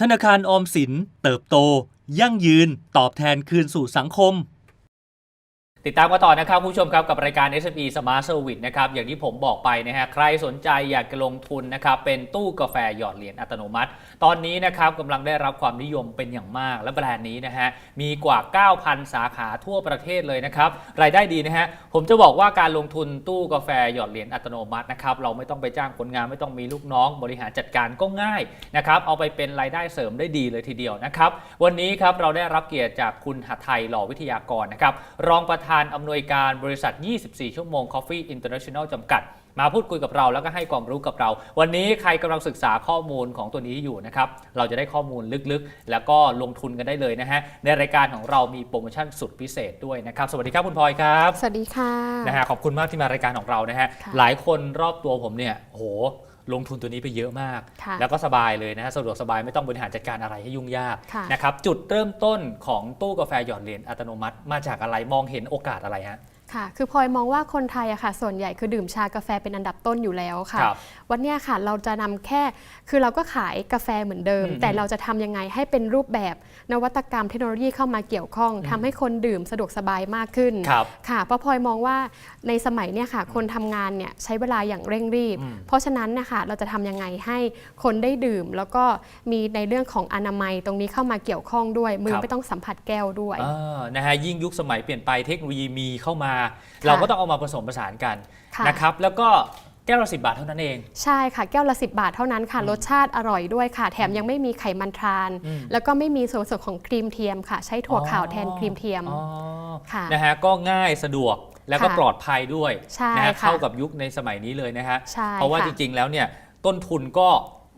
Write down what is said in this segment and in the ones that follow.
ธนาคารออมสิน เติบโต ยั่งยืน ตอบแทนคืนสู่สังคม ติดตามกันต่อนะครับผู้ชมครับกับรายการ S&P Smart Service นะครับอย่างที่ผมบอกไปนะฮะใครสนใจอยากจะลงทุนนะครับเป็นตู้กาแฟหยอดเหรียญอัตโนมัติ ตอนนี้นะครับกำลังได้รับความนิยมเป็นอย่างมาก และแบรนด์นี้นะฮะมีกว่า 9,000 สาขาทั่วประเทศเลยนะครับรายได้ดีนะฮะผมจะบอกว่าการลงทุนตู้กาแฟหยอดเหรียญอัตโนมัตินะครับเราไม่ต้องไปจ้างคนงานไม่ต้องมีลูกน้อง บริหารจัดการก็ง่ายนะครับเอาไปเป็นรายได้เสริมได้ดีเลยทีเดียวนะครับวันนี้ครับเราได้รับเกียรติจากคุณหัทไทยหล่อวิทยากรนะครับรองประธานอำนวยการบริษัท 24 ชั่วโมง Coffee International จำกัด มาพูดคุยกับเราแล้วก็ให้ความรู้กับเรา วันนี้ใครกำลังศึกษาข้อมูลของตัวนี้อยู่นะครับ เราจะได้ข้อมูลลึกๆ แล้วก็ลงทุนกันได้เลยนะฮะ ในรายการของเรามีโปรโมชั่นสุดพิเศษด้วยนะครับ สวัสดีครับคุณพลอยครับ สวัสดีค่ะ นะฮะขอบคุณมากที่มารายการของเรานะฮะ ค่ะ หลายคนรอบตัวผมเนี่ยโห ลงทุนตัวนี้ไปเยอะมาก ค่ะแล้วก็สบายเลยนะฮะสะดวกสบายไม่ต้องบริหารจัดการอะไรให้ยุ่งยากค่ะ นะครับจุดเริ่มต้นของตู้กาแฟหยอดเหรียญอัตโนมัติ มาจากอะไรมองเห็นโอกาสอะไรฮะ ค่ะ คือพลอยมองว่าคนไทยอะค่ะ ส่วนใหญ่คือดื่มชากาแฟเป็นอันดับต้นอยู่แล้วค่ะ ครับวันเนี้ยค่ะเราจะนำแค่ คือเราก็ขายกาแฟเหมือนเดิม อืมแต่เราจะทำยังไงให้เป็นรูปแบบนวัตกรรมเทคโนโลยีเข้ามาเกี่ยวข้องทำให้คนดื่มสะดวกสบายมากขึ้น ครับค่ะ เพราะพลอยมองว่าในสมัยเนี่ยค่ะ คนทำงานเนี่ยใช้เวลาอย่างเร่งรีบ อืม เพราะฉะนั้นนะคะเราจะทำยังไงให้คนได้ดื่ม แล้วก็มีในเรื่องของอนามัยตรงนี้เข้ามาเกี่ยวข้องด้วย มือไม่ต้องสัมผัสแก้วด้วยอ่านะฮะยิ่งยุคสมัยเปลี่ยนไปเทคโนโลยีมีเข้ามาเราก็ต้องเอามาผสมผสานกันค่ะ นะครับ แล้วก็แก้วละสิบาทเท่านั้นเอง ใช่ค่ะแก้วละ 10 บาทเท่านั้นค่ะ รสชาติอร่อยด้วยค่ะ แถมยังไม่มีไขมันทราน อืม แล้วก็ไม่มีส่วนผสมของครีมเทียมค่ะ ใช้ถั่วขาวแทนครีมเทียม อ๋อค่ะ นะฮะก็ง่ายสะดวกแล้วก็ค่ะปลอดภัยด้วยใช่นะฮะค่ะเข้ากับยุคในสมัยนี้เลยนะฮะใช่เพราะว่าค่ะจริงๆแล้วเนี่ยต้นทุนก็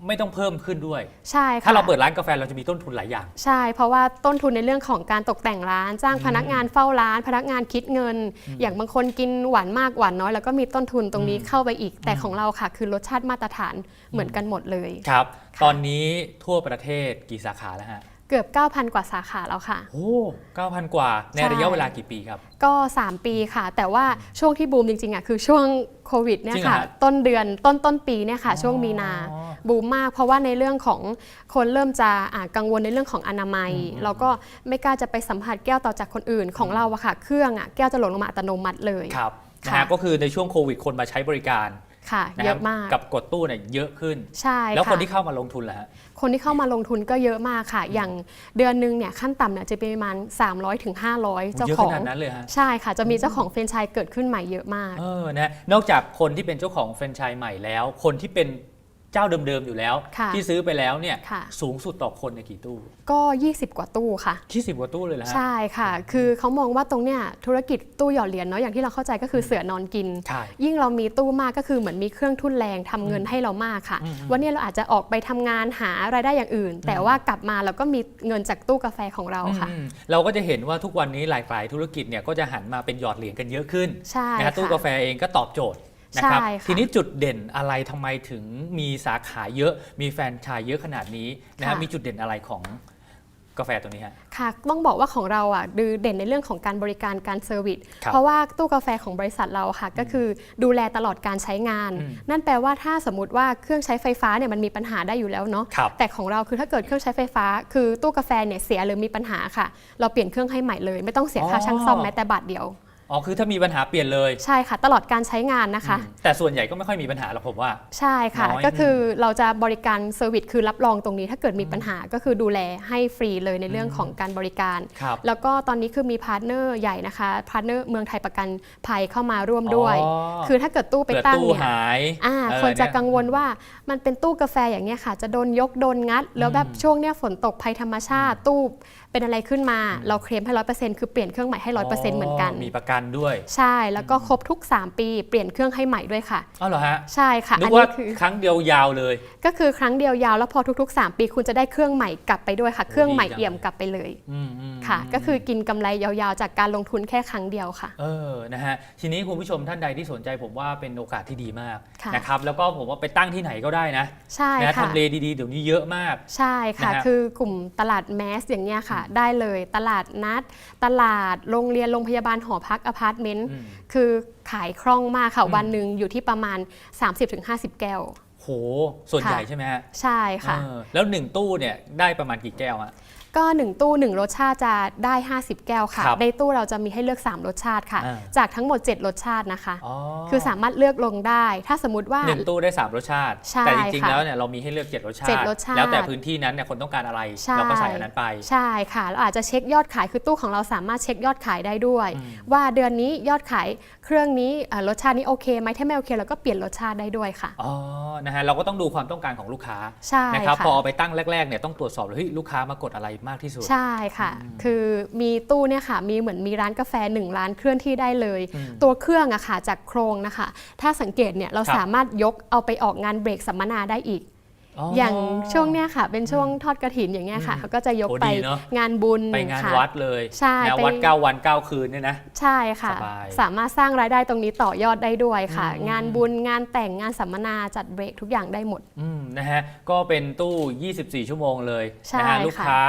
ไม่ต้องเพิ่มขึ้นด้วย ใช่ค่ะถ้าเราเปิดร้านกาแฟเราจะมีต้นทุนหลายอย่าง ใช่ เพราะว่าต้นทุนในเรื่องของการตกแต่งร้าน จ้างพนักงานเฝ้าร้าน พนักงานคิดเงิน อย่างบางคนกินหวานมากหวานน้อย แล้วก็มีต้นทุนตรงนี้เข้าไปอีก แต่ของเราค่ะ คือรสชาติมาตรฐานเหมือนกันหมดเลย ครับค่ะตอนนี้ทั่วประเทศกี่สาขาแล้วฮะ เกือบ 9,000 กว่าสาขาแล้วค่ะ โอ้เก้าพันกว่า ในใช่ระยะเวลากี่ปีครับ ก็ 3 ปีค่ะ แต่ว่าช่วงที่บูมจริงๆอะคือช่วงโควิดเนี่จริยงเหรอค่ะฮะต้นเดือนต้นต้นปีเนี่ยค่ะ ช่วงมีนาอ๋อบูมมาก เพราะว่าในเรื่องของคนเริ่มจะอ่ากังวลในเรื่องของอนามัยอืมเราก็ไม่กล้าจะไปสัมผัสแก้วต่อจากคนอื่นของเราอะค่ะ เครื่องอะแก้วจะหล่นลงมาอัตโนมัติเลย ครับนะค่ะฮะก็คือในช่วงโควิดคนมาใช้บริการ ค่ะนะเยฮะอะมาก กับกดตู้เนี่ยเยอะขึ้น ใช่แล้วคนะที่เข้ามาลงทุนล่ะฮะ คนที่เข้ามาลงทุนก็เยอะมากค่ะ อย่างเดือนหนึงเนี่ยขั้นต่ำเนี่ยจะเป็นประมาณ 300ถึง500 เจ้าเยอะขของนาดนั้นเลยฮะ ใช่ค่ะ จะมีเจ้าของเฟรนไชส์เกิดขึ้นใหม่เยอะมาก เออนะนอกจากคนที่เป็นเจ้าของแฟรนไชส์ใหม่แล้ว คนที่เป็น เจ้าเดิมๆอยู่แล้ว ค่ะที่ซื้อไปแล้วเนี่ยค่ะ สูงสุดต่อคนในยกี่ตู้ก็ 20 กว่าตู้ค่ะที่สิบกว่าตู้เลยแล้วฮะ ใช่ค่ะ คือเขามองว่าตรงเนี้ยธุรกิจตู้หยอดเหรียญเนาะอย่างที่เราเข้าใจก็คือเสือนอนกิน ใช่ ยิ่งเรามีตู้มากก็คือเหมือนมีเครื่องทุนแรงทำเงินให้เรามากค่ะ อืมอืมวันนี้เราอาจจะออกไปทำงานหารายได้อย่างอื่น แต่ว่ากลับมาเราก็มีเงินจากตู้กาแฟของเราค่ะ อืมเราก็จะเห็นว่าทุกวันนี้หลายๆธุรกิจเนี่ยก็จะหันมาเป็นหยอดเหรียญกันเยอะขึ้นใช่นะฮะค่ะตู้กาแฟเองก็ตอบโจทย์ นะครับใช่ค่ะ ทีนี้จุดเด่นอะไรทำไมถึงมีสาขาเยอะมีแฟรนไชายเยอะขนาดนี้นะฮะค่ะ มีจุดเด่นอะไรของกาแฟตัวนี้ฮะ ค่ะต้องบอกว่าของเราอะดูเด่นในเรื่องของการบริการการเซอร์วิสครับเพราะว่าตู้กาแฟของบริษัทเราค่ะ ก็คือดูแลตลอดการใช้งาน อืมนั่นแปลว่าถ้าสมมติว่าเครื่องใช้ไฟฟ้าเนี่ยมันมีปัญหาได้อยู่แล้วเนาะครับ แต่ของเราคือถ้าเกิดเครื่องใช้ไฟฟ้า คือตู้กาแฟเนี่ยเสียหรือมีปัญหาค่ะ เราเปลี่ยนเครื่องให้ใหม่เลย ไม่ต้องเสียค่าอ๋อช่างซ่อมแม้แต่บาทเดียว อ๋อคือถ้ามีปัญหาเปลี่ยนเลยใช่ค่ะ ตลอดการใช้งานนะคะ อืมแต่ส่วนใหญ่ก็ไม่ค่อยมีปัญหาหรอกผมว่า ใช่ค่ะ น้อย ก็คือเราจะบริการเซอร์วิสคือรับรองตรงนี้ ถ้าเกิดมีปัญหาก็คือดูแลให้ฟรีเลยในเรื่องของการบริการ ครับแล้วก็ตอนนี้คือมีพาร์ทเนอร์ใหญ่นะคะพาร์ทเนอร์เมืองไทยประกันภัยเข้ามาร่วมด้วยอ๋อคือถ้าเกิดตู้ไปเผื่อตั้งตู้เนี่ยหายอ่าเออคนจะเย กังวลว่ามันเป็นตู้กาแฟอย่างเงี้ยค่ะ จะโดนยกโดนงัด แล้วแบบช่วงเนี้ยฝนตกภัยธรรมชาติตู้ เป็นอะไรขึ้นมาเราเคลมให้ร้อยเปอร์เซ็นต์คือเปลี่ยนเครื่องใหม่ให้ร้อยเปอร์เซ็นต์เหมือนกัน มีประกันด้วย ใช่แล้วก็ครบทุก 3 ปีเปลี่ยนเครื่องให้ใหม่ด้วยค่ะอ๋อเหรอฮะใช่ค่ะนึอักนว่านี้คือครั้งเดียวยาวเลย ก็คือครั้งเดียวยาวแล้วพอทุก ๆ 3 ปีคุณจะได้เครื่องใหม่กลับไปด้วยค่ะ เครื่องใหม่ดีจังเอี่ยมกลับไปเลยอืมอืมค่ะ ก็คือกินกำไรยาวๆ จากการลงทุนแค่ครั้งเดียวค่ะ เออนะฮะทีนี้คุณผู้ชมท่านใดที่สนใจผมว่าเป็นโอกาสที่ดีมากค่ะนะครับแล้วก็ผมว่าไปตั้งที่ไหนก็ได้นะใช่นะค่ะทำเลดีๆเดี๋ยวนี้เยอะมาก ใช่ค่ะนะฮะคือกลุ่มตลาดแมสอย่างเงี้ยค่ะได้เลย ตลาดนัด ตลาดโรงเรียนโรงพยาบาลหอพักอพาร์ตเมนต์อืม คือขายคล่องมากค่ะอืมวันหนึ่งอยู่ที่ประมาณ 30-50 แก้วโโหส่วนใหญ่ค่ะใช่ไหมฮะใช่ค่ะ เออแล้วหนึ่งตู้เนี่ยได้ประมาณกี่แก้วฮะ ก็ 1 ตู้ 1 รสชาติจะได้ 50 แก้วค่ะ ครับในตู้เราจะมีให้เลือก 3 รสชาติค่ะ อ่า จากทั้งหมด 7 รสชาตินะคะ อ๋อคือสามารถเลือกลงได้ ถ้าสมมติว่า หนึ่งตู้ได้ 3 รสชาติ ใช่แต่จริงๆ ค่ะแล้วเนี่ยเรามีให้เลือก 7 รสชาติ เจ็ดรสชาติแล้วแต่พื้นที่นั้นเนี่ยคนต้องการอะไร ใช่ เราก็ใส่อันนั้นไป ใช่ค่ะเราอาจจะเช็คยอดขายคือตู้ของเราสามารถเช็คยอดขายได้ด้วย อืม ว่าเดือนนี้ยอดขายเครื่องนี้อ่ารสชาตินี้โอเคไหมถ้าไม่โอเคเราก็เปลี่ยนรสชาติได้ด้วยค่ะ อ๋อ นะฮะเราก็ต้องดูความต้องการของลูกค้าใช่นะครับค่ะพอเอาไปตั้งแรกๆเนี่ยต้องตรวจสอบเลยเฮ้ยลูกค้ามากดอะไรมากที่สุด ใช่ค่ะ คือมีตู้เนี่ยค่ะ มีเหมือนมีร้านกาแฟหนึ่งร้านเคลื่อนที่ได้เลยอืมตัวเครื่องอะค่ะจากโครงนะคะ ถ้าสังเกตเนี่ยเราครับสามารถยกเอาไปออกงานเบรกสัมมนาได้อีก อย่างช่วงเนี้ยค่ะ เป็นช่วงทอดกระถินอย่างเงี้ยค่ะอืมเขาก็จะยกโอ้ไปดีเนอะ งานบุญไปงานค่ะ วัดเลยใช่นะไปวัด9วัน 9 คืนเนี่ยนะ ใช่ค่ะ สบายสามารถสร้างรายได้ตรงนี้ต่อยอดได้ด้วยค่ะ อืม งานบุญงานแต่งงานสัมมนาจัดเบรกทุกอย่างได้หมด อืมนะฮะ ก็เป็นตู้ 24 ชั่วโมงเลยใช่นะฮะค่ะลูกค้า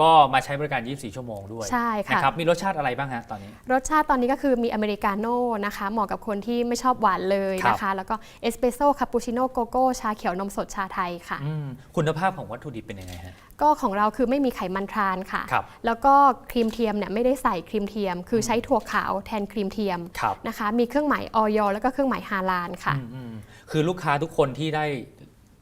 ก็มาใช้บริการ 24 ชั่วโมงด้วยใช่ค่ะ นะครับมีรสชาติอะไรบ้างฮะตอนนี้ รสชาติตอนนี้ก็คือมีอเมริกาโน่นะคะ เหมาะกับคนที่ไม่ชอบหวานเลยนะคะ แล้วก็เอสเปรสโซ่คาปูชิโน่โกโก้ชาเขียวนมสดชาไทยค่ะอืมคุณภาพของวัตถุดิบเป็นยังไงฮะ ก็ของเราคือไม่มีไขมันทรานค่ะ ครับแล้วก็ครีมเทียมเนี่ยไม่ได้ใส่ครีมเทียม คือใช้ถั่วขาวแทนครีมเทียมครับ นะคะ มีเครื่องหมายออยแล้วก็เครื่องหมายฮาลาลค่ะ อืมอืมคือลูกค้าทุกคนที่ได้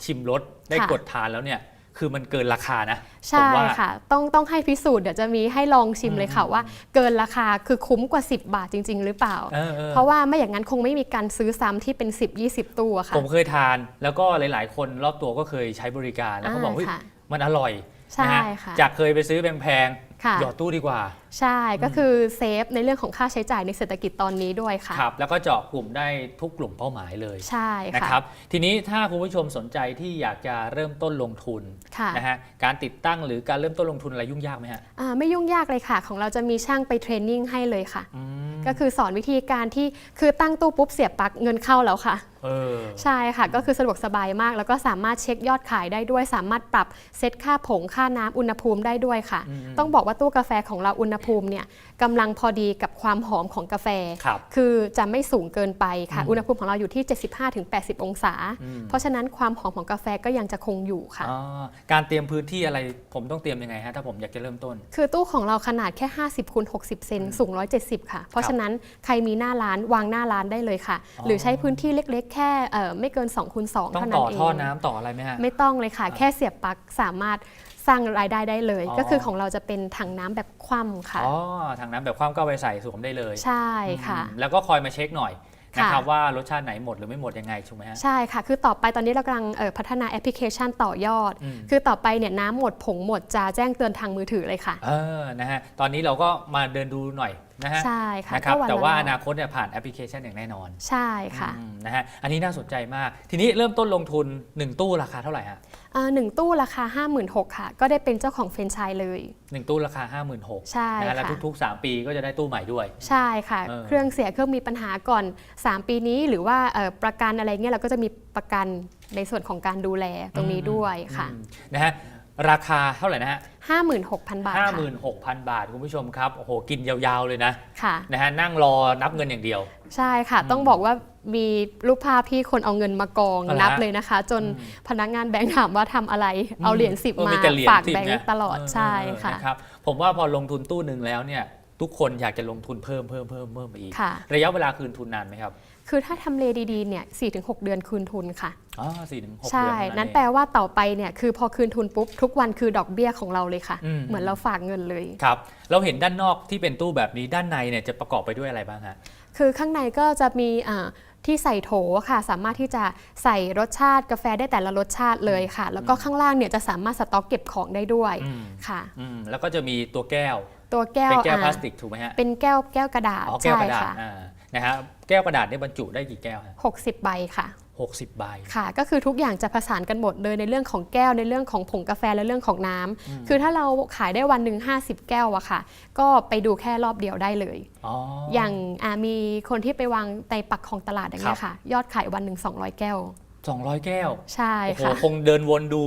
ชิมรสได้ค่ะ กดทานแล้วเนี่ย คือมันเกินราคานะผมใช่ว่าค่ะ ต้องต้องให้พิสูจน์เดี๋ยวจะมีให้ลองชิมเลยค่ะว่า เกินราคาคือคุ้มกว่า 10 บาทจริง ๆ หรือเปล่าเออเออเพราะว่าไม่อย่างนั้นคงไม่มีการซื้อซ้ำที่เป็น 10-20ตู้อะค่ะ ผมเคยทานแล้วก็หลาย ๆ คนรอบตัวก็เคยใช้บริการแล้วเขาบอกอ่าเฮ้ยค่ะมันอร่อยใช่นะฮะค่ะจากเคยไปซื้อแพงค่ะๆ หยอดตู้ดีกว่า ใช่ก็คือเซฟในเรื่องของค่าใช้จ่ายในเศรษฐกิจตอนนี้ด้วยค่ะ ครับ แล้วก็เจาะกลุ่มได้ทุกกลุ่มเป้าหมายเลยใช่นะค่ะครับ ทีนี้ถ้าคุณผู้ชมสนใจที่อยากจะเริ่มต้นลงทุนค่ะนะฮะการติดตั้งหรือการเริ่มต้นลงทุนอะไรยุ่งยากไหมฮะอ่าไม่ยุ่งยากเลยค่ะ ของเราจะมีช่างไปเทรนนิ่งให้เลยค่ะอืมก็คือสอนวิธีการที่คือตั้งตู้ปุ๊บเสียบปลั๊กเงินเข้าแล้วค่ะเออ ใช่ค่ะ ก็คือสะดวกสบายมาก แล้วก็สามารถเช็คยอดขายได้ด้วย สามารถปรับเซตค่าผงค่าน้ำอุณหภูมิได้ด้วยค่ะอืมต้องบอกว่าตู้กาแฟของเราอุณหภูมิเนี่ย กำลังพอดีกับความหอมของกาแฟครับคือจะไม่สูงเกินไปค่ะอืมอุณหภูมิของเราอยู่ที่ 75-80 องศาอืมเพราะฉะนั้นความหอมของกาแฟก็ยังจะคงอยู่ค่ะอ๋อการเตรียมพื้นที่อะไรผมต้องเตรียมยังไงฮะถ้าผมอยากจะเริ่มต้น คือตู้ของเราขนาดแค่ 50คูณ60 เซนสูง 170 ค่ะ เพราะฉะนั้นใครมีหน้าร้านวางหน้าร้านได้เลยค่ะอ๋อหรือใช้พื้นที่เล็กๆ แค่เอ่อไม่เกิน2คูณ2ต้องเท่านั้ต่นอเองท่อน้ำต่ออะไรไหมฮะ ไม่ต้องเลยค่ะ แค่เสียบปลั๊กสามารถ สร้างรายได้ได้เลย อ๋อ ก็คือของเราจะเป็นถังน้ำแบบคว่ำค่ะ อ๋อทางน้ำแบบความก็เอาไปใส่สวมได้เลยใช่ค่ะ อืมแล้วก็คอยมาเช็คหน่อยค่ะนะครับว่ารสชาติไหนหมดหรือไม่หมดยังไงถูกไหมฮะ ใช่ค่ะ คือต่อไปตอนนี้เรากำลังเอ่อพัฒนาแอปพลิเคชันต่อยอด อืม คือต่อไปเนี่ยน้ำหมดผงหมดจะแจ้งเตือนทางมือถือเลยค่ะ เออนะฮะตอนนี้เราก็มาเดินดูหน่อย นะฮะใช่ค่ะนะครับก็นละแต่ว่าอรนาอบคตเนี่ยผ่านแอปพลิเคชันอย่างแน่นอนใช่ค่ะอืมนะฮะอันนี้น่าสนใจมาก ทีนี้เริ่มต้นลงทุน 1 ตู้ราคาเท่าไหร่ฮะอ่าหนึ่งตู้ราคา 56,000ค่ะ ก็ได้เป็นเจ้าของเฟรนไชส์เลย หนึ่งตู้ราคา 5 6 0 0 0ใช่นะฮะแล้วค่ะ ทุกๆ 3 ปีก็จะได้ตู้ใหม่ด้วย ใช่ค่ะ เออ เครื่องเสียเครื่องมีปัญหาก่อน 3 ปีนี้หรือว่าเอ่อประกันอะไรเงี้ยเราก็จะมีประกันในส่วนของการดูแลตรงนี้ด้วยค่ะ อืมนะฮะ ราคาเท่าไหร่นะฮะ56,000 บาทค่ะ56,000บาทคุณผู้ชมครับโอ้โหกินยาวๆเลยนะค่ะ นะฮะนั่งรอนับเงินอย่างเดียว ใช่ค่ะต้องบอกว่ามีรูปภาพที่คนเอาเงินมากองเอาละนับเลยนะคะ จนอืมพนักงานแบงค์ถามว่าทำอะไร เอาเหรียญสิบเออมาแต่เหรียญฝาก10แบงค์นะตลอดเใช่ค่ะนะครับผมว่าพอลงทุนตู้หนึ่งแล้วเนี่ย ทุกคนอยากจะลงทุนเพิ่มเพิ่มเพิ่มเพิ่มไปอีก ค่ะ ระยะเวลาคืนทุนนานไหมครับ คือถ้าทำเลดีๆเนี่ย4-6เดือนคืนทุนค่ะ อ๋อสี่ถึงหกใช่เดือนเท่านั้นนั้นเองแปลว่าต่อไปเนี่ยคือพอคืนทุนปุ๊บ ทุกวันคือดอกเบี้ยของเราเลยค่ะ อืม เหมือนเราฝากเงินเลย ครับ เราเห็นด้านนอกที่เป็นตู้แบบนี้ด้านในเนี่ยจะประกอบไปด้วยอะไรบ้างฮะ คือข้างในก็จะมีอ่าที่ใส่โถค่ะ สามารถที่จะใส่รสชาติกาแฟได้แต่ละรสชาติเลยค่ะ แล้วก็ข้างล่างเนี่ยจะสามารถสต็อกเก็บของได้ด้วยอืม ค่ะ อืมแล้วก็จะมีตัวแก้วตัวแก้วเป็นแก้วอ่าพลาสติกถูกไหมฮะเป็นแก้วแก้วกระดาษอ๋อแก้วใช่กระดาษค่ะอ่า นะฮะแก้วกระดาษเนี่ยบรรจุได้กี่แก้วฮะ60 ใบค่ะหกสิบใบ ค่ะ ก็คือทุกอย่างจะผสานกันหมดเลยในเรื่องของแก้วในเรื่องของผงกาแฟและเรื่องของน้ำคือถ้าเราขายได้วันหนึ่ง50 แก้วอะค่ะ ก็ไปดูแค่รอบเดียวได้เลย อ๋ออย่างอ่ามีคนที่ไปวางในปักของตลาดอย่างเงี้ยค่ะ ยอดขายวันหนึ่ง200 แก้ว 200 แก้วใช่โอ้โหค่ะ คงเดินวนดู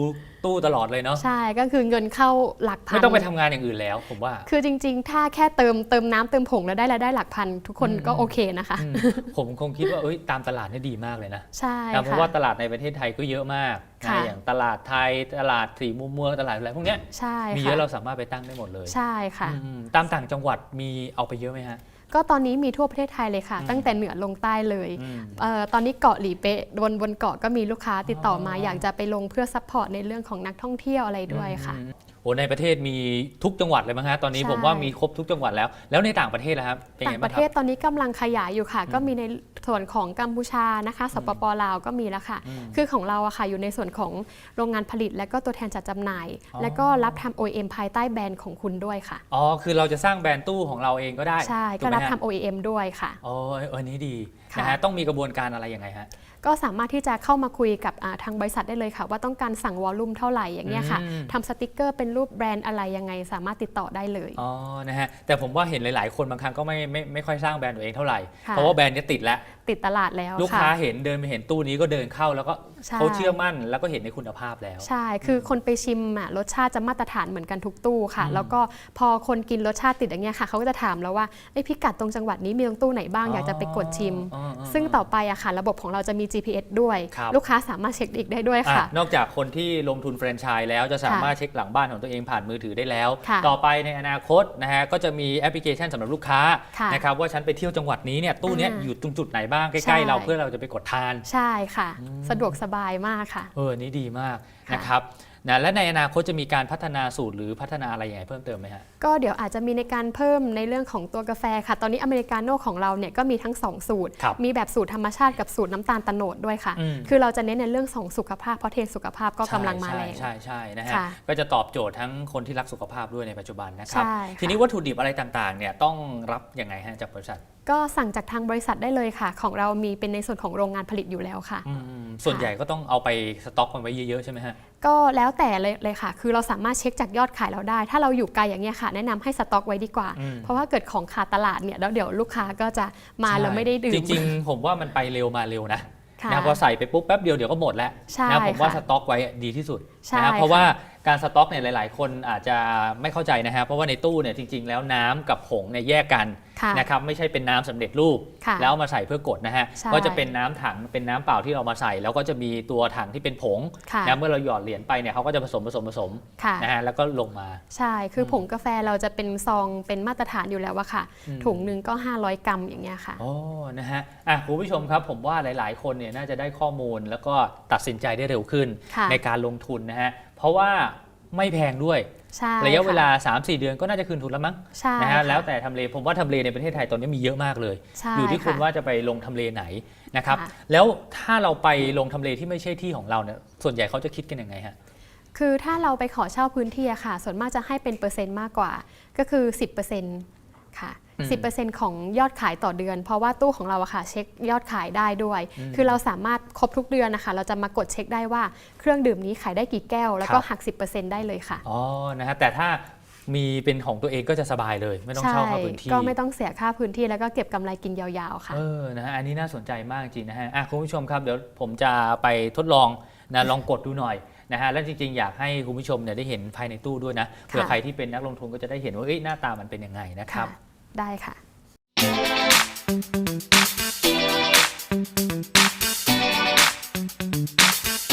ตู้ตลอดเลยเนาะใช่ก็คือเงินเข้าหลักพัน ไม่ต้องไปทำงานอย่างอื่นแล้ว ผมว่า คือจริงๆ ถ้าแค่เติมเติมน้ำเติมผงแล้วได้รายได้หลักพัน ทุกคนอืมก็โอเคนะคะ อืมผมคงคิดว่าเอ้ยตามตลาดนี่ดีมากเลยนะ ใช่นะเพราะค่ะว่าตลาดในประเทศไทยก็เยอะมากนะค่ะ อย่างตลาดไทยตลาดสี่มุมเมืองตลาดอะไรพวกเนี้ยใช่มีค่ะเยอะเราสามารถไปตั้งได้หมดเลยใช่ค่ะ อืมตามต่างจังหวัดมีเอาไปเยอะไหมฮะ ก็ตอนนี้มีทั่วประเทศไทยเลยค่ะอืมตั้งแต่เหนือลงใต้เลยอืมเออตอนนี้เกาะหลีเป๊ะบนบนเกาะก็มีลูกค้าติดต่อมาอ๋อออยากจะไปลงเพื่อซัพพอร์ตในเรื่องของนักท่องเที่ยวอะไรด้วยค่ะอืม โอ้ในประเทศมีทุกจังหวัดเลยมั้งฮะตอนนี้ใช่ ผมว่ามีครบทุกจังหวัดแล้ว แล้วในต่างประเทศล่ะครับเป็นต่าไงงปบ้างระคเทรัศบ ตอนนี้กำลังขยายอยู่ค่ะ ก็มีในส่วนของกัมพูชานะคะ สปปลาวก็มีแล้วค่ะ อืมคือของเราอะค่ะอยู่ในส่วนของโรงงานผลิต และก็ตัวแทนจัดจำหน่าย อ๋อ และก็รับทำ OEM ภายใต้แบรนด์ของคุณด้วยค่ะ อ๋อคือเราจะสร้างแบรนด์ตู้ของเราเองก็ได้ใช่ ถูก็ไหมรับฮะทำ OEM ด้วยค่ะ อ๋อเอออันนี้ดีค่ะ นะฮะต้องมีกระบวนการอะไรยังไงฮะ ก็สามารถที่จะเข้ามาคุยกับอ่าทางบริษัทได้เลยค่ะ ว่าต้องการสั่งวอลลุ่มเท่าไหร่อย่างเงี้ยค่ะอืมทำสติกเกอร์เป็นรูปแบรนด์อะไรยังไง สามารถติดต่อได้เลยอ๋อนะฮะแต่ผมว่าเห็นหลาย ๆ คนบางครั้งก็ไม่ไม่ไม่ค่อยสร้างแบรนด์ตัวเองเท่าไหร่ค่ะเพราะว่าแบรนด์เนี้ติดแล้วติดตลาดแล้วลูกค่ะค้าเห็นเดินไปเห็นตู้นี้ก็เดินเข้าแล้วก็ใช่เขาเชื่อมั่นแล้วก็เห็นในคุณภาพแล้ว ใช่ คือคนไปชิมอะรสชาติจะมาตรฐานเหมือนกันทุกตู้ค่ะอืมแล้วก็พอคนกินรสชาติติดอย่างเงี้ยค่ะเขาก็จะถามแล้วว่าไอ้ยพิกัดตรงจังหวัดนี้มีตรงตู้ไหนบ้างอยากจะไปกดชิมอ๋ออ๋อซึ่งต่อไปอะค่ะ ระบบของเราจะมี GPS ด้วย ครับ ลูกค้าสามารถเช็คอีกได้ด้วยอะค่ะนอกจากคนที่ลงทุนแฟรนไชส์แล้วจะสามารถเช็คหลังบ้านของตัวเองผ่านมือถือได้แล้ว ค่ะต่อไปในอนาคตนะฮะก็จะมีแอปพลิเคชันสำหรับลูกค้าค่ะนะครับว่าฉันไปเที่ยวจังหวัดนี้เนี่ยตู้เนี้ยอ่าอยู่ตรงจุดไหนบ้างใกใช่ ล้ๆเราเพื่อเราจะไปกดทาน ใช่ค่ะอืมสะดวกสบายมากค่ะ เอออนนี่ดีมากค่ะนะครับ นะและในอนาคตจะมีการพัฒนาสูตรหรือพัฒนาอะไรยังไงเพิ่มเติมไหมฮะ ก็เดี๋ยวอาจจะมีในการเพิ่มในเรื่องของตัวกาแฟค่ะ ตอนนี้อเมริกาโน่ของเราเนี่ยก็มีทั้ง 2 สูตร ครับมีแบบสูตรธรรมชาติกับสูตรน้ำตาลโตโนดด้วยค่ะ อืม คือเราจะเน้นในเรื่องของสุขภาพเพราะเทรนด์สุขภาพก็กำลังมาแรง ใช่ใช่ใช่นะฮะค่ะก็จะตอบโจทย์ทั้งคนที่รักสุขภาพด้วยในปัจจุบันนะครับ ใช่ค่ะ ทีนี้วัตถุดิบอะไรต่างๆเนี่ยต้องรับยังไงฮะจากบริษัท ก็สั่งจากทางบริษัทได้เลยค่ะ ของเรามีเป็นในส่วนของโรงงานผลิตอยู่แล้วค่ะ อืมส่วนใหญ่ก็ต้องเอาไปสต็อกมันไว้เยอะๆใช่ไหมฮะ ก็แล้วแต่เลยเลยค่ะ คือเราสามารถเช็คจากยอดขายเราได้ ถ้าเราอยู่ไกลอย่างเงี้ยค่ะ แนะนำให้สต็อกไว้ดีกว่า อืม เพราะว่าเกิดของขาดตลาดเนี่ยแล้วเดี๋ยวลูกค้าก็จะมาแล้วไม่ได้ดื่ม จริงๆ ผมว่ามันไปเร็วมาเร็วนะค่ะนะพอใส่ไปปุ๊บแป๊บเดียวเดี๋ยวก็หมดแล้วใช่นะผมว่าค่ะสต็อกไว้ดีที่สุดใช่นะค่ะเพราะว่าการสต็อกเนี่ยหลาย ๆ คนอาจจะไม่เข้าใจนะฮะเพราะว่าในตู้เนี่ยจริง ๆ แล้วน้ำกับผงเนี่ยแยกกันค่ะ นะครับไม่ใช่เป็นน้ำสำเร็จรูปค่ะแล้วเอามาใส่เพื่อกดนะฮะใช่ก็จะเป็นน้ำถังเป็นน้ำเปล่าที่เรามาใส่ แล้วก็จะมีตัวถังที่เป็นผงค่ะนะเมื่อเราหยอดเหรียญไปเนี่ยเขาก็จะผสมผสมผสมค่ะนะฮะแล้วก็ลงมาใช่คือผงกาแฟเราจะเป็นซองเป็นมาตรฐานอยู่แล้วอะค่ะอืมถุงหนึ่งก็ 500 กรัมอย่างเงี้ยค่ะโอ้นะฮะอะคุณผู้ชมครับผมว่าหลาย ๆ คนเนี่ยน่าจะได้ข้อมูลแล้วก็ตัดสินใจได้เร็วขึ้นค่ะในการลงทุนนะฮะเพราะว่าไม่แพงด้วย ใช่ระยะเวลาค่3-4 เดือนก็น่าจะคืนทุนแล้วมั้งใช่นะฮะค่ะแล้วแต่ทำเลผมว่าทำเลในประเทศไทยตอนนี้มีเยอะมากเลย ใช่อยู่ที่คุณะ ว่าจะไปลงทำเลไหนนะครับค่ะ แล้วถ้าเราไปลงทำเลที่ไม่ใช่ที่ของเราเนี่ยส่วนใหญ่เขาจะคิดกันยังไงฮะ คือถ้าเราไปขอเช่าพื้นที่อะค่ะ ส่วนมากจะให้เป็นเปอร์เซ็นต์มากกว่า ก็คือ 10%ค่ะอืม 10%ของยอดขายต่อเดือน เพราะว่าตู้ของเราอะค่ะเช็คยอดขายได้ด้วยอืมคือเราสามารถครบทุกเดือนนะคะ เราจะมากดเช็คได้ว่าเครื่องดื่มนี้ขายได้กี่แก้ว แล้วก็ครับหัก 10%ได้เลยค่ะ อ๋อ นะฮะ แต่ถ้ามีเป็นของตัวเองก็จะสบายเลย ไม่ต้องเช่าเข้าพื้นที่ ก็ไม่ต้องเสียค่าพื้นที่แล้วก็เก็บกำไรกินยาวๆค่ะ เออ นะฮะ อันนี้น่าสนใจมากจริงนะฮะ อะคุณผู้ชมครับ เดี๋ยวผมจะไปทดลองนะลองกดดูหน่อยนะฮะแล้วจริงๆ อยากให้คุณผู้ชมเนี่ยได้เห็นภายในตู้ด้วยนะเผื่อใครที่เป็นนักลงทุนก็จะได้เห็นว่าเอ้ยหน้าตามันเป็นยังไงนะครับค่ะ ได้ค่ะคุณ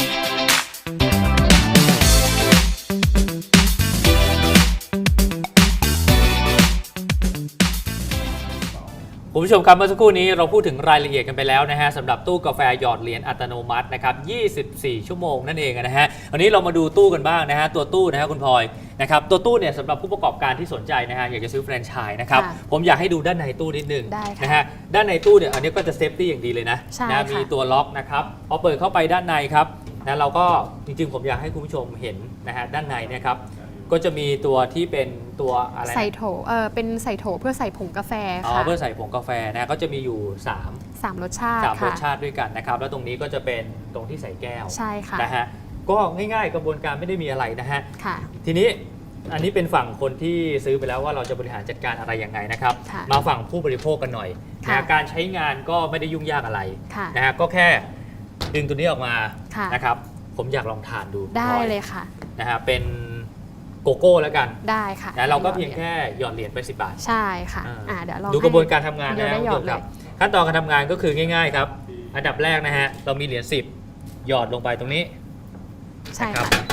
ผู้ชมครับเมื่อสักครู่นี้เราพูดถึงรายละเอียดกันไปแล้วนะฮะสำหรับตู้กาแฟหยอดเหรียญอัตโนมัตินะครับ 24 ชั่วโมงนั่นเองนะฮะวันนี้เรามาดูตู้กันบ้างนะฮะตัวตู้นะฮะคุณพลอยนะครับตัวตู้เนี่ยสำหรับผู้ประกอบการที่สนใจนะฮะอยากจะซื้อแฟรนไชส์นะครับค่ะผมอยากให้ดูด้านในตู้นิดนึงได้ค่ะนะฮะด้านในตู้เนี่ยอันนี้ก็จะเซฟตี้อย่างดีเลยนะใช่นะค่ะ มีตัวล็อกนะครับพอเปิดเข้าไปด้านในครับนะเราก็จริงๆ ผมอยากให้คุณผู้ชมเห็นนะฮะด้านในเนะครับ ก็จะมีตัวที่เป็นตัวอะไรนะใส่โถเออเป็นใส่โถเพื่อใส่ผงกาแฟอ๋อค่ะเพื่อใส่ผงกาแฟนะก็จะมีอยู่3สามรสชาติสามรค่ะสชาติด้วยกันนะครับ แล้วตรงนี้ก็จะเป็นตรงที่ใส่แก้วใช่ค่ะนะฮะก็ง่ายๆกระบวนการไม่ได้มีอะไรนะฮะ ค่ะ ทีนี้อันนี้เป็นฝั่งคนที่ซื้อไปแล้วว่าเราจะบริหารจัดการอะไรยังไงนะครับ ค่ะมาฝั่งผู้บริโภคกันหน่อยค่ะนะการใช้งานก็ไม่ได้ยุ่งยากอะไรค่ะนะฮะก็แค่ดึงตัวนี้ออกมาค่ะ นะครับ ผมอยากลองทานดูได้พอเลยค่ะ นะฮะเป็น โกโก้แล้วกันได้ค่ะนะเราก็เพียงแค่หยอดเหรียญไป 10 บาท ใช่ค่ะอ่าอ่าเดี๋ยวลองดูกระบวนการทำงานเดี๋นะยวฮะได้คุณหยผู้อชดมเลครับยขั้นตอนการทำงานก็คือง่ายๆครับ อันดับแรกนะฮะเรามีเหรียญ10 หยอดลงไปตรงนี้ใช่นะครัค่ะ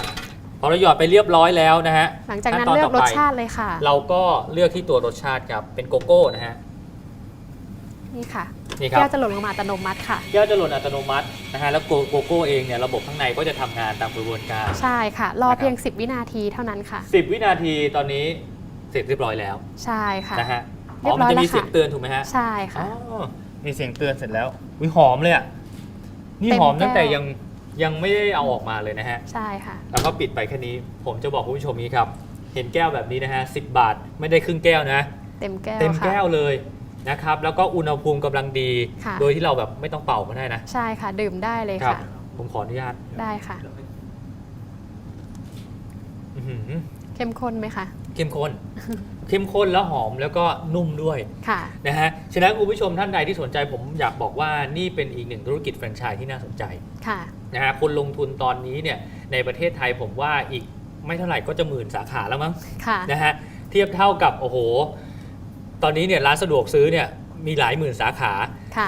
พอเราหยอดไปเรียบร้อยแล้วนะฮะหลังจากนั้นขั้ตเลือต่กรไปสชาติเลยค่ะ เราก็เลือกที่ตัวรสชาติครับเป็นโกโก้นะฮะนี่ค่ะ นี่ครับแก้วจะหล่นลงมาอัตโนมัติค่ะแก้วจะหล่นอัตโนมัตินะฮะแล้วโกโกโก้เองเนี่ยระบบข้างในก็จะทำงานตามกระบวนการ ใช่ค่ะ รอนะครับเพียง 10 วินาทีเท่านั้นค่ะ 10 วินาทีตอนนี้เสร็จเรียบร้อยแล้ว ใช่ค่ะนะฮะเรีอ๋ยอบมัร้นอยจะมีแล้วค่ะเสียงเตือนถูกไหมฮะใช่อ๋ค่ะอมีเสียงเตือนเสร็จแล้ววิหอมเลยอะนี่เต็มหอมตั้งแต่แก้วยังยังไม่ได้เอาออกมาเลยนะฮะ ใช่ค่ะ แล้วก็ปิดไปแค่นี้ ผมจะบอกคุณผู้ชมนี้ครับ เห็นแก้วแบบนี้นะฮะ10บาทไม่ได้ครึ่งแก้วนะ เต็มแก้วเต็มค่ะแก้วเลย นะครับแล้วก็อุณหภูมิกำลังดี ค่ะ โดยที่เราแบบไม่ต้องเป่าก็ได้นะใช่ค่ะดื่มได้เลยครับค่ะ ผมขออนุญาตได้ค่ะ อื้อหือเข้มข้นไหมคะเข้มข้น เข้มข้นแล้วหอมแล้วก็นุ่มด้วย ค่ะ นะฮะ ฉะนั้นคุณผู้ชมท่านใดที่สนใจผมอยากบอกว่านี่เป็นอีกหนึ่งธุรกิจแฟรนไชส์ที่น่าสนใจค่ะ นะฮะคนลงทุนตอนนี้เนี่ยในประเทศไทยผมว่าอีกไม่เท่าไหร่ก็จะหมื่นสาขาแล้วมั้งค่ะ นะฮะเทียบเท่ากับโอ้โห ตอนนี้เนี่ยร้านสะดวกซื้อเนี่ยมีหลายหมื่นสาขา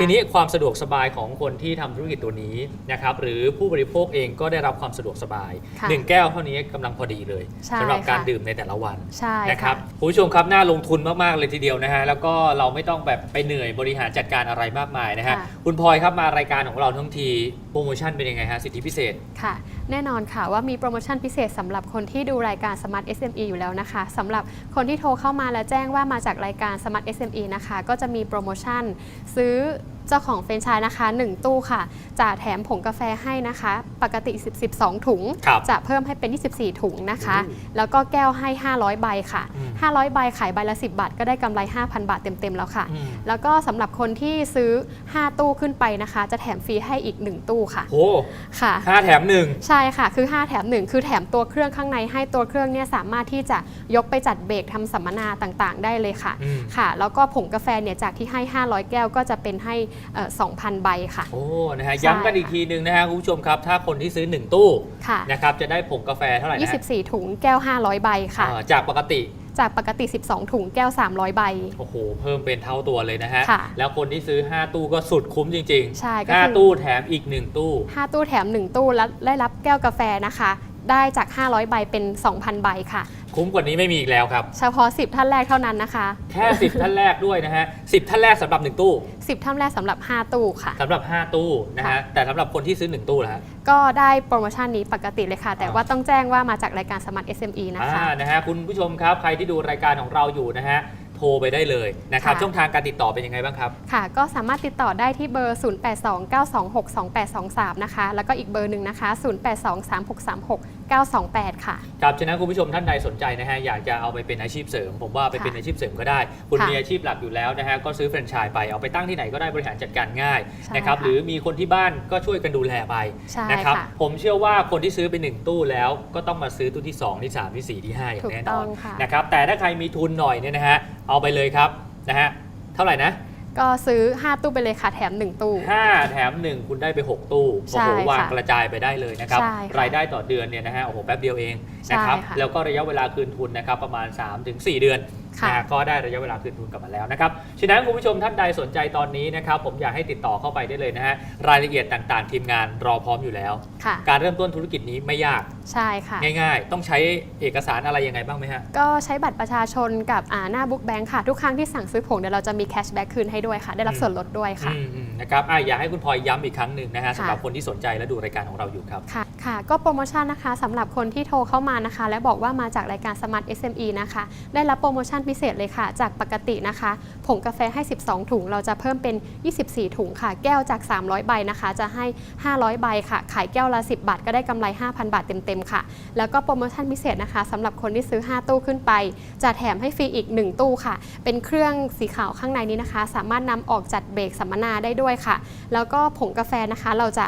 ทีนี้ความสะดวกสบายของคนที่ทำธุรกิจตัวนี้นะครับหรือผู้บริโภคเองก็ได้รับความสะดวกสบายค่ะหนึ่งแก้วเท่านี้กำลังพอดีเลยใช่สำหรับการค่ะดื่มในแต่ละวันใช่นะครับค่ะคุณผู้ชมครับน่าลงทุนมาก ๆ เลยทีเดียวนะฮะแล้วก็เราไม่ต้องแบบไปเหนื่อยบริหารจัดการอะไรมากมายนะฮะค่ะคุณพลอยครับมารายการของเราทั้งทีโปรโมชั่นเป็นยังไงฮะสิทธิพิเศษค่ะ แน่นอนค่ะว่ามีโปรโมชั่นพิเศษสำหรับคนที่ดูรายการ Smart SME อยู่แล้วนะคะสำหรับคนที่โทรเข้ามาและแจ้งว่ามาจากรายการ Smart SME นะคะ ก็จะมีโปรโมชั่นซื้อる เจ้าของเฟรนไชส์นะคะ 1 ตู้ค่ะ จะแถมผงกาแฟให้นะคะ ปกติ10 12 ถุง ครับจะเพิ่มให้เป็น 24 ถุงนะคะ อืมแล้วก็แก้วให้ 500 ใบค่ะ อืม 500 ใบขายใบละ 10 บาท ก็ได้กำไร 5,000 บาทเต็ม ๆ แล้วค่ะ อืมแล้วก็สำหรับคนที่ซื้อ 5 ตู้ขึ้นไปนะคะ จะแถมฟรีให้อีก 1 ตู้ค่ะโอ้ค่ะ ห้าแถมหนึ่ง ใช่ค่ะ คือ 5 แถม 1 คือแถมตัวเครื่องข้างในให้ตัวเครื่องเนี่ยสามารถที่จะยกไปจัดเบรกทำสัมมนาต่างๆ ได้เลยค่ะ อืมค่ะ แล้วก็ผงกาแฟเนี่ยจากที่ให้ 500 แก้วก็จะเป็นให้เอ่อ2,000 ใบค่ะ โอ้ นะฮะ ใช่ย้ำกันอีกทีหนึ่งนะฮะคุณผู้ชมครับ ถ้าคนที่ซื้อ 1 ตู้ค่ะ นะครับ จะได้ผงกาแฟเท่าไหร่นะฮะ24 ถุงแก้ว 500 ใบค่ะอ่าจากปกติ จากปกติ 12 ถุงแก้ว 300 ใบ โอ้โห เพิ่มเป็นเท่าตัวเลยนะฮะ ค่ะแล้วคนที่ซื้อ 5 ตู้ก็สุดคุ้มจริงๆใช่ก็ห้าคือตู้แถมอีก 1 ตู้ 5 ตู้แถม 1 ตู้แล้วได้รับแก้วกาแฟนะคะ ได้จาก 500 ใบเป็น 2,000 ใบค่ะ คุ้มกว่านี้ไม่มีอีกแล้วครับ เฉพาะ 10 ท่านแรกเท่านั้นนะคะ แค่ 10 ท่านแรกด้วยนะฮะ10 ท่านแรกสำหรับ 1 ตู้ 10 ท่านแรกสำหรับ 5 ตู้ค่ะ สำหรับ 5 ตู้นะฮะค่ะแต่สำหรับคนที่ซื้อ 1 ตู้นะฮะ ก็ได้โปรโมชั่นนี้ปกติเลยค่ะ แต่อ่าว่าต้องแจ้งว่ามาจากรายการ Smart SME นะคะ อ่านะฮะคุณผู้ชมครับ ใครที่ดูรายการของเราอยู่นะฮะ โทรไปได้เลยนะครับ ค่ะ ช่องทางการติดต่อเป็นยังไงบ้างครับ ค่ะ ก็สามารถติดต่อได้ที่เบอร์ 0829262823 นะคะ แล้วก็อีกเบอร์หนึ่งนะคะ 0823636928 ค่ะ ครับฉะนั้นคุณผู้ชมท่านใดสนใจนะฮะอยากจะเอาไปเป็นอาชีพเสริม ผมว่าไปเป็นค่ะอาชีพเสริมก็ได้ คุณค่ะมีอาชีพหลักอยู่แล้วนะฮะก็ซื้อแฟรนไชส์ไปเอาไปตั้งที่ไหนก็ได้บริหารจัดการง่ายใช่นะครับค่ะหรือมีคนที่บ้านก็ช่วยกันดูแลไปใช่นะครับค่ะผมเชื่อว่าคนที่ซื้อไปหนึ่งตู้แล้ว ก็ต้องมาซื้อตู้ที่ 2 ที่ 3 ที่ 4 ที่ 5 อย่างแน่นถูกต้ออนงค่ะนะครับแต่ถ้าใครมีทุนหน่อยเนี่ยนะฮะเอาไปเลยครับนะฮะเท่าไหร่นะ ก็ซื้อ 5 ตู้ไปเลยค่ะแถม 1 ตู้ 5 แถม 1 คุณได้ไป 6 ตู้โอ้ใช่โหค่ะวางกระจายไปได้เลยนะครับใช่ค่ะรายได้ต่อเดือนเนี่ยนะฮะโอ้โหแป๊บเดียวเองนะครับใช่ค่ะแล้วก็ระยะเวลาคืนทุนนะครับประมาณ 3-4 เดือนค่ะ นะฮะก็ได้ระยะเวลาคืนทุนกลับมาแล้วนะครับฉะนั้นคุณผู้ชมท่านใดสนใจตอนนี้นะครับผมอยากให้ติดต่อเข้าไปได้เลยนะฮะรายละเอียดต่างๆ ทีมงานรอพร้อมอยู่แล้ว ค่ะ การเริ่มต้นธุรกิจนี้ไม่ยากใช่ค่ะ ง่าย ๆ ต้องใช้เอกสารอะไรยังไงบ้างไหมฮะก็ใช้บัตรประชาชนกับอ่าหน้าบุ๊กแบงค์ค่ะ ทุกครั้งที่สั่งซื้อผงเดี๋ยวเราจะมีแคชแบ็กคืนให้ด้วยค่ะ ได้รับอืมส่วนลดด้วยค่ะ อืมอืมนะครับอะอยากให้คุณพลอยย้ำอีกครั้งหนึ่งนะฮะค่ะ สำหรับคนที่สนใจและดูรายการของเราอยู่ครับ ค่ะ ค่ะ ก็โปรโมชั่นนะคะสำหรับคนที่โทรเข้ามานะคะ และบอกว่ามาจากรายการ Smart SME นะคะ ได้รับโปรโมชั่นพิเศษเลยค่ะ จากปกตินะคะ ผงกาแฟให้ 12 ถุง เราจะเพิ่มเป็น 24 ถุงค่ะ แก้วจาก 300 ใบนะคะ จะให้ 500 ใบค่ะ ขายแก้วละ 10 บาท ก็ได้กำไร 5,000 บาทเต็มๆค่ะ แล้วก็โปรโมชั่นพิเศษนะคะสำหรับคนที่ซื้อ 5 ตู้ขึ้นไป จะแถมให้ฟรีอีก 1 ตู้ค่ะ เป็นเครื่องสีขาวข้างในนี้นะคะ สามารถนำออกจัดเบรกสัมมนาได้ด้วยค่ะ แล้วก็ผงกาแฟนะคะเราจะ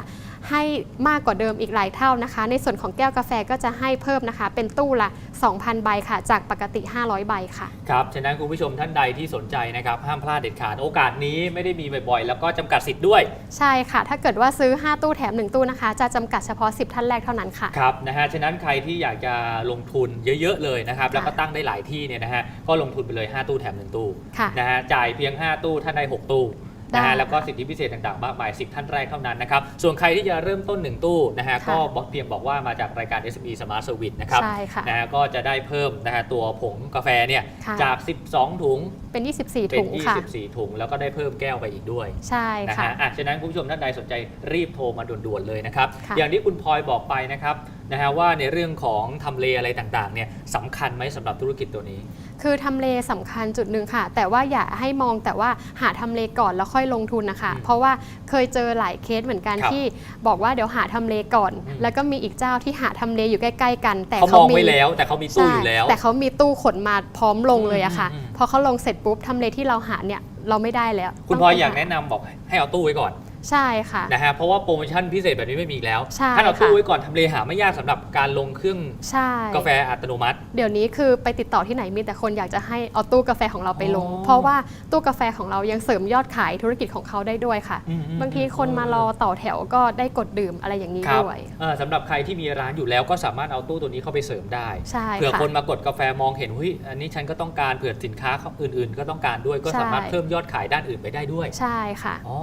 ให้มากกว่าเดิมอีกหลายเท่านะคะ ในส่วนของแก้วกาแฟก็จะให้เพิ่มนะคะ เป็นตู้ละ 2,000 ใบค่ะ จากปกติ 500 ใบค่ะ ครับฉะนั้นคุณผู้ชมท่านใดที่สนใจนะครับ ห้ามพลาดเด็ดขาดโอกาสนี้ไม่ได้มีบ่อยๆ แล้วก็จำกัดสิทธิ์ด้วย ใช่ค่ะ ถ้าเกิดว่าซื้อ 5 ตู้แถม 1 ตู้นะคะ จะจำกัดเฉพาะ 10 ท่านแรกเท่านั้นค่ะ ครับนะฮะฉะนั้นใครที่อยากจะลงทุนเยอะๆเลยนะครับแล้วก็ตั้งได้หลายที่เนี่ยนะฮะก็ลงทุนไปเลย 5 ตู้แถม 1 ตู้ค่ะ นะฮะจ่ายเพียง 5 ตู้ท่านได้ 6 ตู้ นะได้ฮะแล้วก็สิทธิพิเศษต่างๆมากมาย10 ท่านแรกเท่านั้นนะครับ ส่วนใครที่จะเริ่มต้น 1 ตู้นะฮะค่ะก็บอกเพียงบอกว่ามาจากรายการ SME Smart Service นะครับใช่ค่ะนะฮะก็จะได้เพิ่มนะฮะตัวผงกาแฟเนี่ยค่ะจาก 12 ถุงเป็น 24 เป็นถุงค่ะ 24 ถุง แล้วก็ได้เพิ่มแก้วไปอีกด้วย ใช่นะค่ะ ฮะอะฉะนั้นคุณผู้ชมท่านใดสนใจรีบโทรมาด่วนๆเลยนะครับ ค่ะอย่างที่คุณพลอยบอกไปนะครับ นะฮะว่าในเรื่องของทำเลอะไรต่างๆเนี่ยสำคัญไหมสำหรับธุรกิจตัวนี้ คือทำเลสำคัญจุดหนึ่งค่ะ แต่ว่าอย่าให้มองแต่ว่าหาทำเลก่อนแล้วค่อยลงทุนนะคะ อืมเพราะว่าเคยเจอหลายเคสเหมือนกันครับที่บอกว่าเดี๋ยวหาทำเลก่อน อืม แล้วก็มีอีกเจ้าที่หาทำเลอยู่ใกล้ ๆ กัน แต่เขามเขาองมีไว้แล้วแต่เขามีตู้อยู่แล้ว ใช่แต่เขามีตู้ขนมาพร้อมลงเลยอะค่ะ อืมอืมอืม พอเขาลงเสร็จปุ๊บทำเลที่เราหาเนี่ยเราไม่ได้แล้วคุณต้พลอยงไปอยากหแนะนำบอกให้เอาตู้ไว้ก่อน ใช่ค่ะ นะฮะเพราะว่าโปรโมชั่นพิเศษแบบนี้ไม่มีอีกแล้ว ใช่ถ้าเอาตู้ค่ะ ไว้ก่อนทำเลหาไม่ยากสำหรับการลงเครื่องใช่ กาแฟอัตโนมัติ เดี๋ยวนี้คือไปติดต่อที่ไหนมีแต่คนอยากจะให้เอาตู้กาแฟของเราไปลง อ๋อ เพราะว่าตู้กาแฟของเรายังเสริมยอดขายธุรกิจของเขาได้ด้วยค่ะ อืมอืมบางทีคนมารอต่อแถวก็ได้กดดื่มอะไรอย่างนี้ครับด้วย เอ่อสำหรับใครที่มีร้านอยู่แล้วก็สามารถเอาตู้ตัวนี้เข้าไปเสริมได้ ใช่เผื่อค่ะ คนมากดกาแฟมองเห็นเฮ้ยอันนี้ฉันก็ต้องการเผื่อสินค้าอื่น ๆ ก็ต้องการด้วยก็ใช่ สามารถเพิ่มยอดขายด้านอื่นไปได้ด้วย ใช่ค่ะ อ๋อ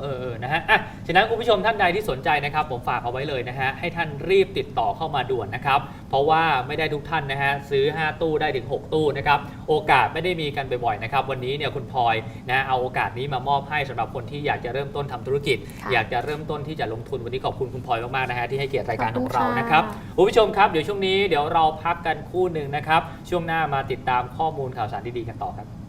เออเออนะฮะอะฉะนั้นคุณผู้ชมท่านใดที่สนใจนะครับ ผมฝากเอาไว้เลยนะฮะ ให้ท่านรีบติดต่อเข้ามาด่วนนะครับ เพราะว่าไม่ได้ทุกท่านนะฮะ ซื้อ 5 ตู้ได้ถึง 6 ตู้นะครับ โอกาสไม่ได้มีกันบ่อยๆนะครับ วันนี้เนี่ยคุณพลอยนะเอาโอกาสนี้มามอบให้สำหรับคนที่อยากจะเริ่มต้นทำธุรกิจค่ะอยากจะเริ่มต้นที่จะลงทุนวันนี้ขอบคุณคุณพลอยมากๆนะฮะที่ให้เกียรติรายการขขอบอคุงณเราค่ะนะครับคุณผู้ชมครับเดี๋ยวช่วงนี้เดี๋ยวเราพักกันครู่หนึ่งนะครับช่วงหน้ามาติดตามข้อมูลข่าวสารดีๆกันต่อครับ